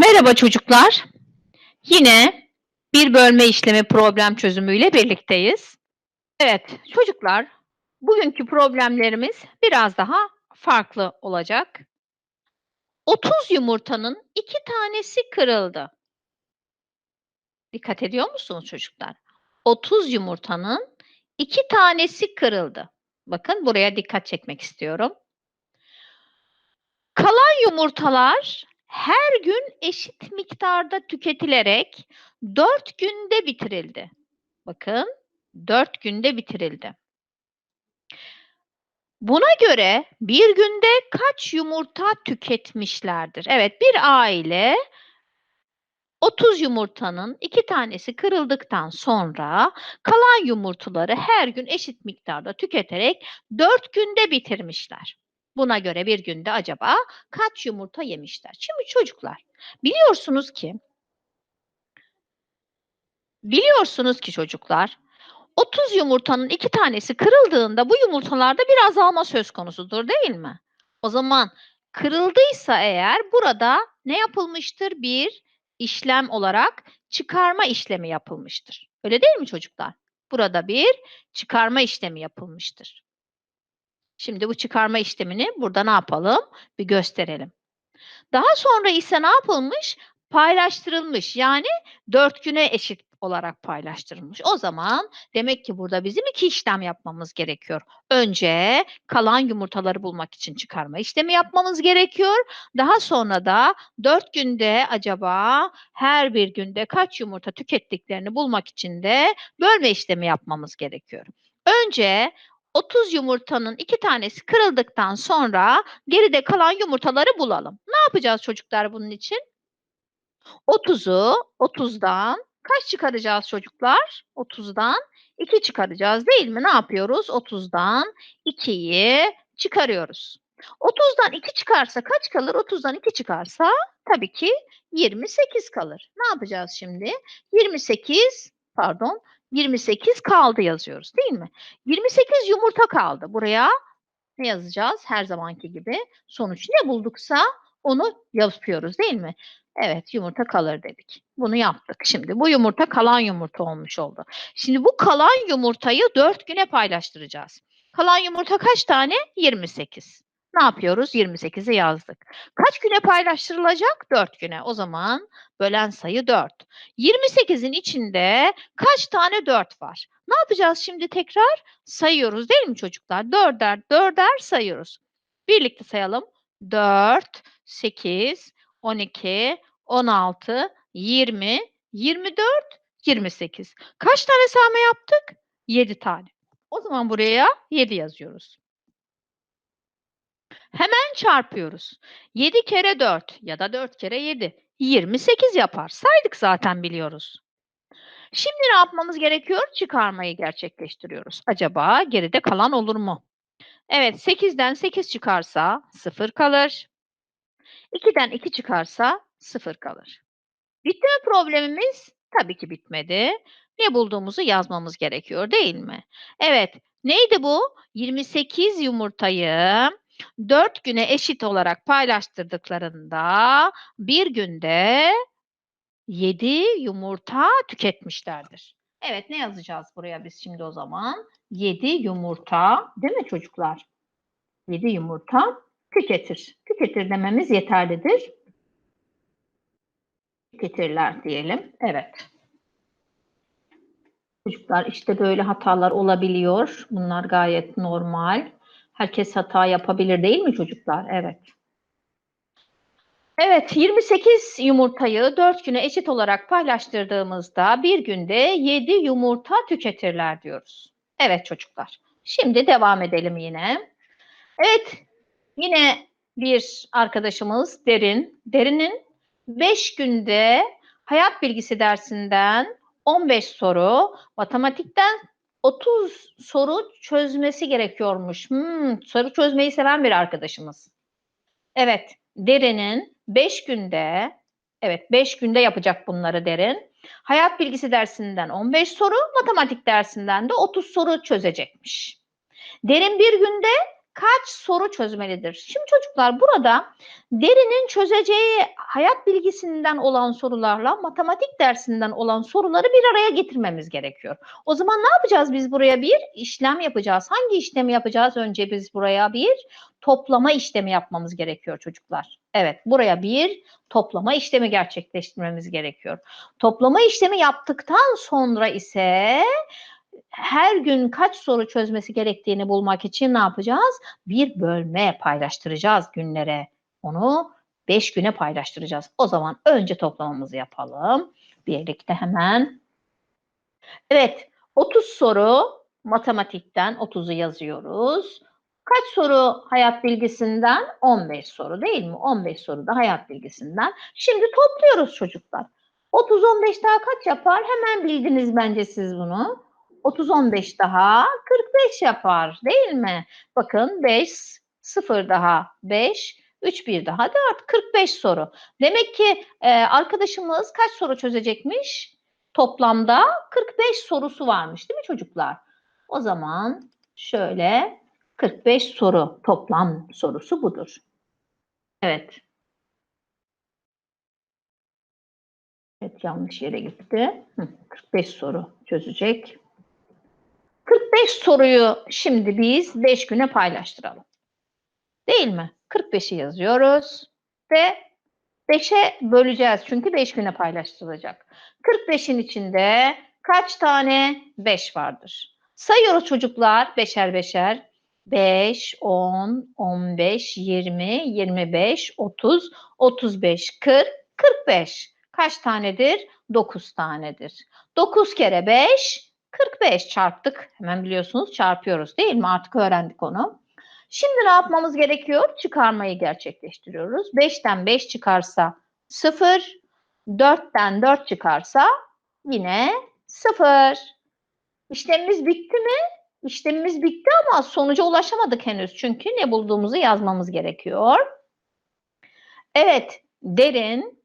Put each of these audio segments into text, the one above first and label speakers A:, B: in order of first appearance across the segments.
A: Merhaba çocuklar. Yine bir bölme işlemi problem çözümüyle birlikteyiz. Evet çocuklar, bugünkü problemlerimiz biraz daha farklı olacak. 30 yumurtanın iki tanesi kırıldı. Dikkat ediyor musunuz çocuklar? 30 yumurtanın iki tanesi kırıldı. Bakın buraya dikkat çekmek istiyorum. Kalan yumurtalar her gün eşit miktarda tüketilerek 4 günde bitirildi. Bakın 4 günde bitirildi. Buna göre bir günde kaç yumurta tüketmişlerdir? Evet bir aile 30 yumurtanın iki tanesi kırıldıktan sonra kalan yumurtaları her gün eşit miktarda tüketerek 4 günde bitirmişler. Buna göre bir günde acaba kaç yumurta yemişler? Şimdi çocuklar biliyorsunuz ki biliyorsunuz ki çocuklar 30 yumurtanın iki tanesi kırıldığında bu yumurtalarda bir azalma söz konusudur değil mi? O zaman kırıldıysa eğer burada ne yapılmıştır? Bir işlem olarak çıkarma işlemi yapılmıştır. Öyle değil mi çocuklar? Burada bir çıkarma işlemi yapılmıştır. Şimdi bu çıkarma işlemini burada ne yapalım? Bir gösterelim. Daha sonra ise ne yapılmış? Paylaştırılmış. Yani dört güne eşit olarak paylaştırılmış. O zaman demek ki burada bizim iki işlem yapmamız gerekiyor. Önce kalan yumurtaları bulmak için çıkarma işlemi yapmamız gerekiyor. Daha sonra da dört günde acaba her bir günde kaç yumurta tükettiklerini bulmak için de bölme işlemi yapmamız gerekiyor. Önce 30 yumurtanın iki tanesi kırıldıktan sonra geride kalan yumurtaları bulalım. Ne yapacağız çocuklar bunun için? 30'u 30'dan kaç çıkaracağız çocuklar? 30'dan 2 çıkaracağız değil mi? Ne yapıyoruz? 30'dan 2'yi çıkarıyoruz. 30'dan 2 çıkarsa kaç kalır? 30'dan 2 çıkarsa tabii ki 28 kalır. Ne yapacağız şimdi? 28 pardon 28 kaldı yazıyoruz değil mi? 28 yumurta kaldı. Buraya ne yazacağız? Her zamanki gibi sonuç ne bulduksa onu yapıyoruz değil mi? Evet yumurta kalır dedik. Bunu yaptık. Şimdi bu yumurta kalan yumurta olmuş oldu. Şimdi bu kalan yumurtayı 4 güne paylaştıracağız. Kalan yumurta kaç tane? 28. Ne yapıyoruz? 28'i yazdık. Kaç güne paylaştırılacak? 4 güne. O zaman bölen sayı 4. 28'in içinde kaç tane 4 var? Ne yapacağız şimdi tekrar? Sayıyoruz değil mi çocuklar? Dörder, dörder sayıyoruz. Birlikte sayalım. 4, 8, 12, 16, 20, 24, 28. Kaç tane sahme yaptık? 7 tane. O zaman buraya 7 yazıyoruz. Hemen çarpıyoruz. 7 kere 4 ya da 4 kere 7. 28 yapar. Saydık zaten biliyoruz. Şimdi ne yapmamız gerekiyor? Çıkarmayı gerçekleştiriyoruz. Acaba geride kalan olur mu? Evet 8'den 8 çıkarsa 0 kalır. 2'den 2 çıkarsa 0 kalır. Bitti mi problemimiz? Tabii ki bitmedi. Ne bulduğumuzu yazmamız gerekiyor değil mi? Evet. Neydi bu? 28 yumurtayı 4 güne eşit olarak paylaştırdıklarında bir günde 7 yumurta tüketmişlerdir. Evet ne yazacağız buraya biz şimdi o zaman? 7 yumurta değil mi çocuklar? 7 yumurta tüketir. Tüketir dememiz yeterlidir. Tüketirler diyelim. Evet. Çocuklar işte böyle hatalar olabiliyor. Bunlar gayet normal. Herkes hata yapabilir değil mi çocuklar? Evet. Evet, 28 yumurtayı 4 güne eşit olarak paylaştırdığımızda bir günde 7 yumurta tüketirler diyoruz. Evet çocuklar. Şimdi devam edelim yine. Evet, yine bir arkadaşımız Derin. Derin'in 5 günde hayat bilgisi dersinden 15 soru, matematikten 30 soru çözmesi gerekiyormuş. Hmm, soru çözmeyi seven bir arkadaşımız. Evet, Derin'in 5 günde, evet 5 günde yapacak bunları Derin. Hayat bilgisi dersinden 15 soru, matematik dersinden de 30 soru çözecekmiş. Derin bir günde kaç soru çözmelidir? Şimdi çocuklar burada derinin çözeceği hayat bilgisinden olan sorularla matematik dersinden olan soruları bir araya getirmemiz gerekiyor. O zaman ne yapacağız biz buraya bir işlem yapacağız. Hangi işlemi yapacağız? Önce biz buraya bir toplama işlemi yapmamız gerekiyor çocuklar. Evet buraya bir toplama işlemi gerçekleştirmemiz gerekiyor. Toplama işlemi yaptıktan sonra ise her gün kaç soru çözmesi gerektiğini bulmak için ne yapacağız? Bir bölme paylaştıracağız günlere. Onu 5 güne paylaştıracağız. O zaman önce toplamamızı yapalım. Birlikte hemen. Evet 30 soru matematikten 30'u yazıyoruz. Kaç soru hayat bilgisinden? 15 soru değil mi? 15 soru da hayat bilgisinden. Şimdi topluyoruz çocuklar. 30 15 daha kaç yapar? Hemen bildiniz bence siz bunu. 30 15 daha 45 yapar değil mi? Bakın 5 0 daha 5 3 1 daha 4 45 soru. Demek ki e, arkadaşımız kaç soru çözecekmiş? Toplamda 45 sorusu varmış değil mi çocuklar? O zaman şöyle 45 soru toplam sorusu budur. Evet. Evet yanlış yere gitti. Hı, 45 soru çözecek. 45 soruyu şimdi biz 5 güne paylaştıralım. Değil mi? 45'i yazıyoruz ve 5'e böleceğiz çünkü 5 güne paylaştırılacak. 45'in içinde kaç tane 5 vardır? Sayıyoruz çocuklar beşer beşer. 5, 10, 15, 20, 25, 30, 35, 40, 45. Kaç tanedir? 9 tanedir. 9 kere 5, 45 çarptık. Hemen biliyorsunuz çarpıyoruz değil mi? Artık öğrendik onu. Şimdi ne yapmamız gerekiyor? Çıkarmayı gerçekleştiriyoruz. 5'ten 5 çıkarsa 0, 4'ten 4 çıkarsa yine 0. İşlemimiz bitti mi? İşlemimiz bitti ama sonuca ulaşamadık henüz. Çünkü ne bulduğumuzu yazmamız gerekiyor. Evet, derin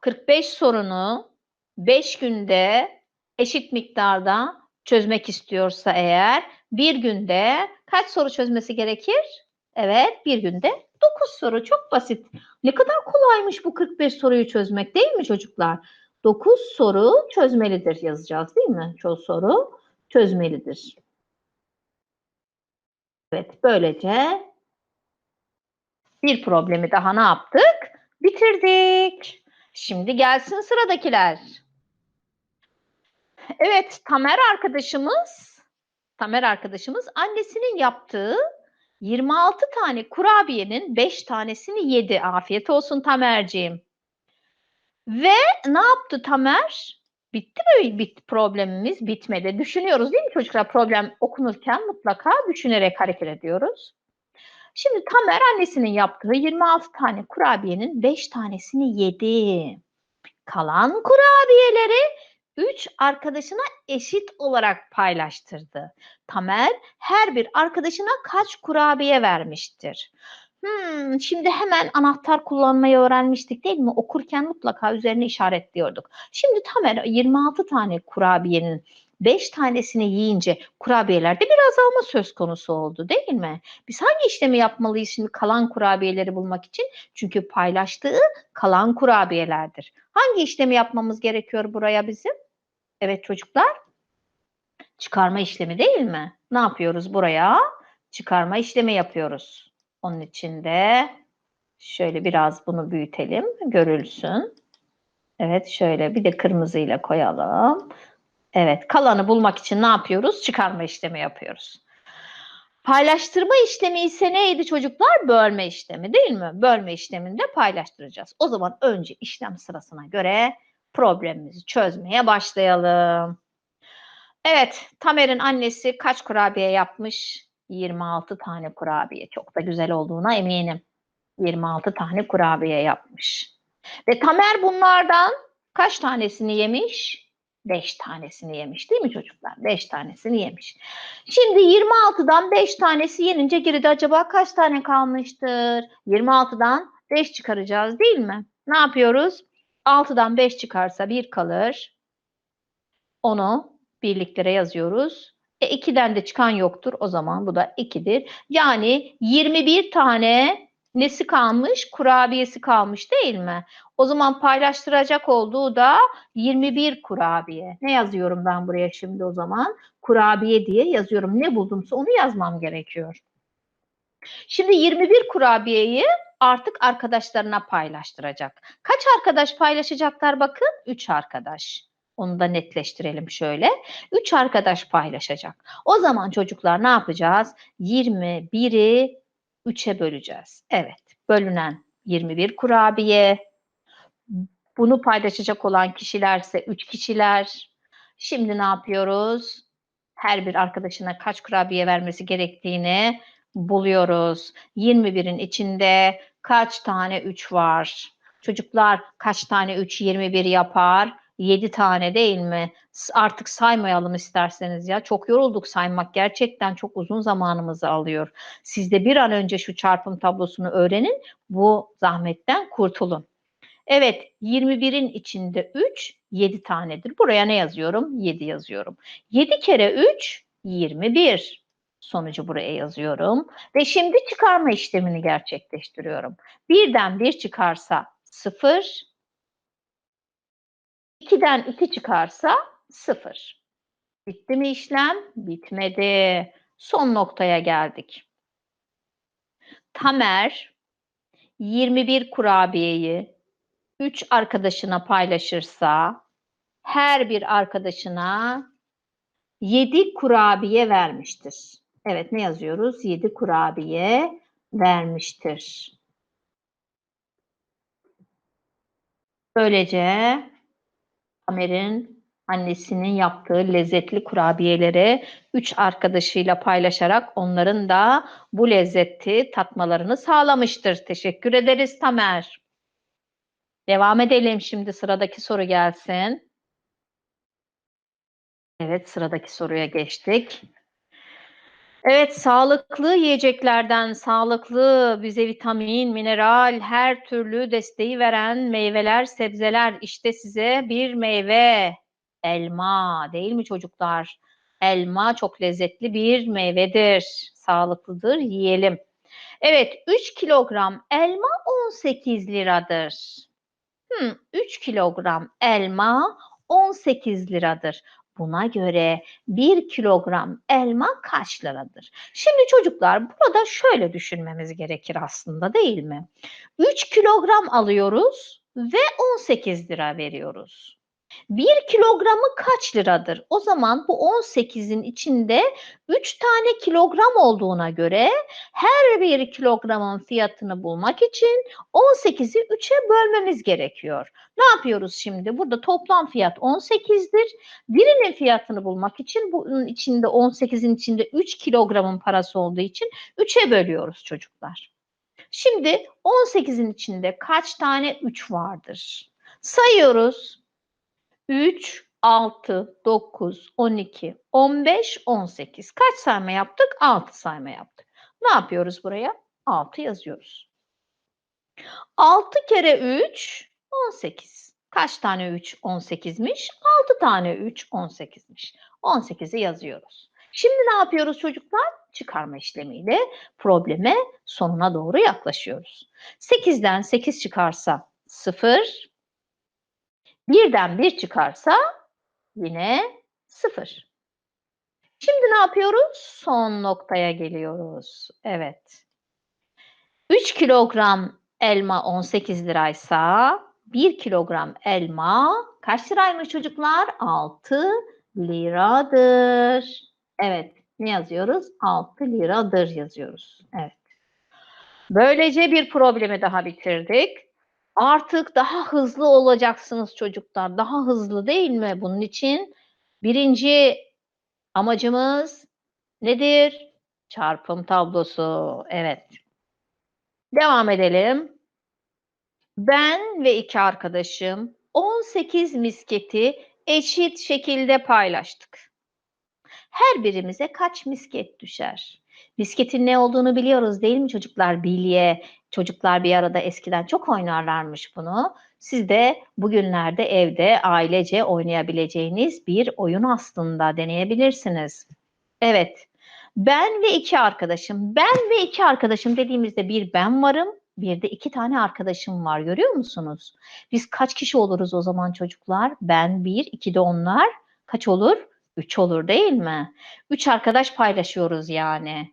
A: 45 sorunu 5 günde eşit miktarda çözmek istiyorsa eğer bir günde kaç soru çözmesi gerekir? Evet, bir günde 9 soru. Çok basit. Ne kadar kolaymış bu 45 soruyu çözmek değil mi çocuklar? 9 soru çözmelidir yazacağız değil mi? Çok soru çözmelidir. Evet, böylece bir problemi daha ne yaptık? Bitirdik. Şimdi gelsin sıradakiler. Evet, Tamer arkadaşımız, Tamer arkadaşımız annesinin yaptığı 26 tane kurabiyenin 5 tanesini yedi. Afiyet olsun Tamerciğim. Ve ne yaptı Tamer? Bitti mi bit problemimiz? Bitmedi. Düşünüyoruz değil mi çocuklar? Problem okunurken mutlaka düşünerek hareket ediyoruz. Şimdi Tamer annesinin yaptığı 26 tane kurabiyenin 5 tanesini yedi. Kalan kurabiyeleri 3 arkadaşına eşit olarak paylaştırdı. Tamer her bir arkadaşına kaç kurabiye vermiştir? Hmm, şimdi hemen anahtar kullanmayı öğrenmiştik değil mi? Okurken mutlaka üzerine işaretliyorduk. Şimdi Tamer 26 tane kurabiyenin 5 tanesini yiyince kurabiyelerde bir azalma söz konusu oldu değil mi? Biz hangi işlemi yapmalıyız şimdi kalan kurabiyeleri bulmak için? Çünkü paylaştığı kalan kurabiyelerdir. Hangi işlemi yapmamız gerekiyor buraya bizim? Evet çocuklar. Çıkarma işlemi değil mi? Ne yapıyoruz buraya? Çıkarma işlemi yapıyoruz. Onun için de şöyle biraz bunu büyütelim, görülsün. Evet şöyle bir de kırmızıyla koyalım. Evet kalanı bulmak için ne yapıyoruz? Çıkarma işlemi yapıyoruz. Paylaştırma işlemi ise neydi çocuklar? Bölme işlemi değil mi? Bölme işleminde paylaştıracağız. O zaman önce işlem sırasına göre problemimizi çözmeye başlayalım. Evet, Tamer'in annesi kaç kurabiye yapmış? 26 tane kurabiye. Çok da güzel olduğuna eminim. 26 tane kurabiye yapmış. Ve Tamer bunlardan kaç tanesini yemiş? 5 tanesini yemiş değil mi çocuklar? 5 tanesini yemiş. Şimdi 26'dan 5 tanesi yenince geride acaba kaç tane kalmıştır? 26'dan 5 çıkaracağız değil mi? Ne yapıyoruz? 6'dan 5 çıkarsa 1 kalır. Onu birliklere yazıyoruz. E 2'den de çıkan yoktur. O zaman bu da 2'dir. Yani 21 tane nesi kalmış? Kurabiyesi kalmış değil mi? O zaman paylaştıracak olduğu da 21 kurabiye. Ne yazıyorum ben buraya şimdi o zaman? Kurabiye diye yazıyorum. Ne buldumsa onu yazmam gerekiyor. Şimdi 21 kurabiyeyi artık arkadaşlarına paylaştıracak. Kaç arkadaş paylaşacaklar bakın? 3 arkadaş. Onu da netleştirelim şöyle. 3 arkadaş paylaşacak. O zaman çocuklar ne yapacağız? 21'i 3'e böleceğiz. Evet. Bölünen 21 kurabiye. Bunu paylaşacak olan kişilerse 3 kişiler. Şimdi ne yapıyoruz? Her bir arkadaşına kaç kurabiye vermesi gerektiğini buluyoruz. 21'in içinde kaç tane 3 var? Çocuklar kaç tane 3 21 yapar? 7 tane değil mi? Artık saymayalım isterseniz ya. Çok yorulduk saymak. Gerçekten çok uzun zamanımızı alıyor. Siz de bir an önce şu çarpım tablosunu öğrenin. Bu zahmetten kurtulun. Evet 21'in içinde 3 7 tanedir. Buraya ne yazıyorum? 7 yazıyorum. 7 kere 3 21. Sonucu buraya yazıyorum. Ve şimdi çıkarma işlemini gerçekleştiriyorum. Birden 1 çıkarsa 0. 2'den 2 çıkarsa 0. Bitti mi işlem? Bitmedi. Son noktaya geldik. Tamer 21 kurabiyeyi 3 arkadaşına paylaşırsa her bir arkadaşına 7 kurabiye vermiştir. Evet ne yazıyoruz? 7 kurabiye vermiştir. Böylece Amer'in annesinin yaptığı lezzetli kurabiyeleri üç arkadaşıyla paylaşarak onların da bu lezzeti tatmalarını sağlamıştır. Teşekkür ederiz Tamer. Devam edelim şimdi sıradaki soru gelsin. Evet sıradaki soruya geçtik. Evet, sağlıklı yiyeceklerden, sağlıklı bize vitamin, mineral, her türlü desteği veren meyveler, sebzeler. İşte size bir meyve, elma değil mi çocuklar? Elma çok lezzetli bir meyvedir, sağlıklıdır, yiyelim. Evet, 3 kilogram elma 18 liradır. Hmm, 3 kilogram elma 18 liradır. Buna göre 1 kilogram elma kaç liradır? Şimdi çocuklar burada şöyle düşünmemiz gerekir aslında değil mi? 3 kilogram alıyoruz ve 18 lira veriyoruz. 1 kilogramı kaç liradır? O zaman bu 18'in içinde 3 tane kilogram olduğuna göre her bir kilogramın fiyatını bulmak için 18'i 3'e bölmemiz gerekiyor. Ne yapıyoruz şimdi? Burada toplam fiyat 18'dir. Birinin fiyatını bulmak için bunun içinde 18'in içinde 3 kilogramın parası olduğu için 3'e bölüyoruz çocuklar. Şimdi 18'in içinde kaç tane 3 vardır? Sayıyoruz. 3, 6, 9, 12, 15, 18. Kaç sayma yaptık? 6 sayma yaptık. Ne yapıyoruz buraya? 6 yazıyoruz. 6 kere 3, 18. Kaç tane 3 18'miş? 6 tane 3 18'miş. 18'i yazıyoruz. Şimdi ne yapıyoruz çocuklar? Çıkarma işlemiyle probleme sonuna doğru yaklaşıyoruz. 8'den 8 çıkarsa 0, Birden bir çıkarsa yine sıfır. Şimdi ne yapıyoruz? Son noktaya geliyoruz. Evet. 3 kilogram elma 18 liraysa 1 kilogram elma kaç liraymış çocuklar? 6 liradır. Evet. Ne yazıyoruz? 6 liradır yazıyoruz. Evet. Böylece bir problemi daha bitirdik. Artık daha hızlı olacaksınız çocuklar. Daha hızlı değil mi? Bunun için birinci amacımız nedir? Çarpım tablosu. Evet. Devam edelim. Ben ve iki arkadaşım 18 misketi eşit şekilde paylaştık. Her birimize kaç misket düşer? Misketin ne olduğunu biliyoruz değil mi çocuklar? Bilye, Çocuklar bir arada eskiden çok oynarlarmış bunu. Siz de bugünlerde evde ailece oynayabileceğiniz bir oyun aslında deneyebilirsiniz. Evet. Ben ve iki arkadaşım. Ben ve iki arkadaşım dediğimizde bir ben varım, bir de iki tane arkadaşım var. Görüyor musunuz? Biz kaç kişi oluruz o zaman çocuklar? Ben bir, iki de onlar. Kaç olur? Üç olur değil mi? Üç arkadaş paylaşıyoruz yani.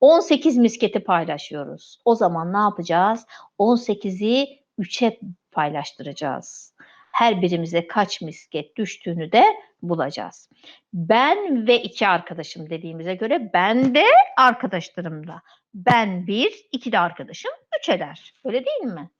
A: 18 misketi paylaşıyoruz. O zaman ne yapacağız? 18'i 3'e paylaştıracağız. Her birimize kaç misket düştüğünü de bulacağız. Ben ve iki arkadaşım dediğimize göre ben de arkadaşlarım da. Ben bir, iki de arkadaşım üç eder. Öyle değil mi?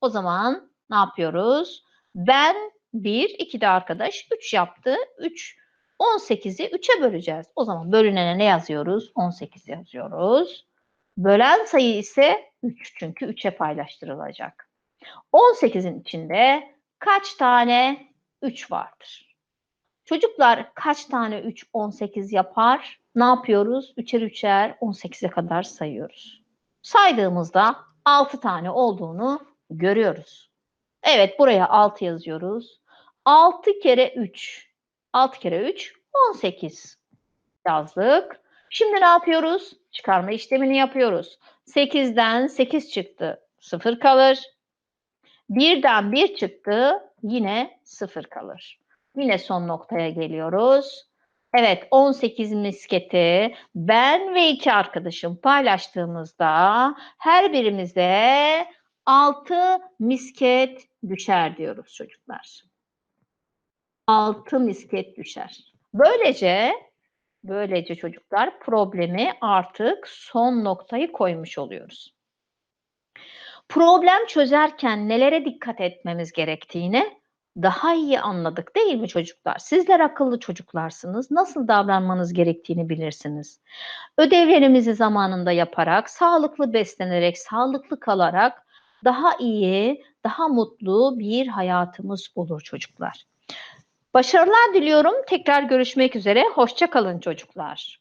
A: O zaman ne yapıyoruz? Ben bir, iki de arkadaş üç yaptı. Üç, 18'i 3'e böleceğiz. O zaman bölünene ne yazıyoruz? 18 yazıyoruz. Bölen sayı ise 3 çünkü 3'e paylaştırılacak. 18'in içinde kaç tane 3 vardır? Çocuklar kaç tane 3 18 yapar? Ne yapıyoruz? Üçer üçer 18'e kadar sayıyoruz. Saydığımızda 6 tane olduğunu görüyoruz. Evet buraya 6 yazıyoruz. 6 kere 3. 6 kere 3 18 yazdık. Şimdi ne yapıyoruz? Çıkarma işlemini yapıyoruz. 8'den 8 çıktı. 0 kalır. 1'den 1 çıktı. Yine 0 kalır. Yine son noktaya geliyoruz. Evet 18 misketi ben ve iki arkadaşım paylaştığımızda her birimize 6 misket düşer diyoruz çocuklar. 6 misket düşer. Böylece böylece çocuklar problemi artık son noktayı koymuş oluyoruz. Problem çözerken nelere dikkat etmemiz gerektiğini daha iyi anladık değil mi çocuklar? Sizler akıllı çocuklarsınız. Nasıl davranmanız gerektiğini bilirsiniz. Ödevlerimizi zamanında yaparak, sağlıklı beslenerek, sağlıklı kalarak daha iyi, daha mutlu bir hayatımız olur çocuklar. Başarılar diliyorum. Tekrar görüşmek üzere. Hoşça kalın çocuklar.